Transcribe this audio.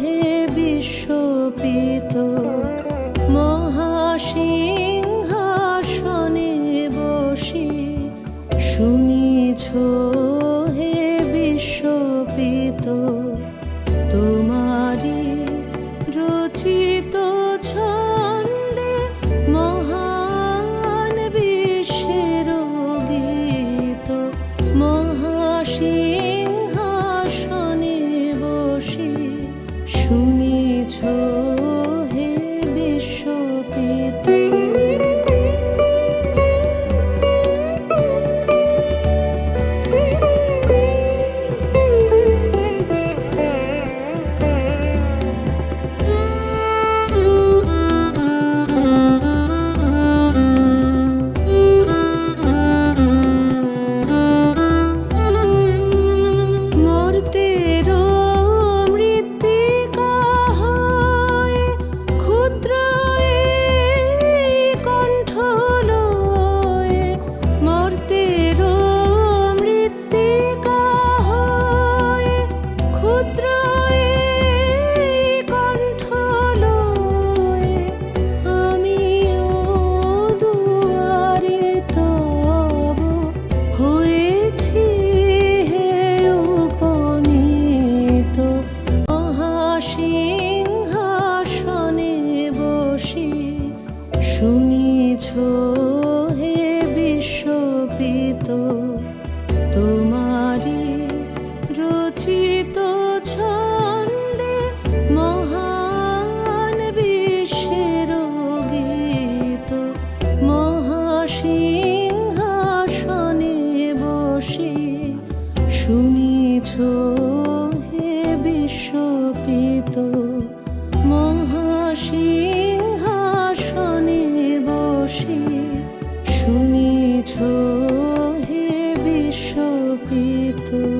হে বিশ্বপিত মহাসিংহাসনে বসে শুনিছ হে বিশ্বপিত তোমারি রচিত শুনিছ হে বিশ্বপিত তোমারি রচিত ছন্দে মহান বিশ্বের গীত। মহাসিংহাসনে বসে শুনিছ হে বিশ্বপিত মহাসিংহ gritos.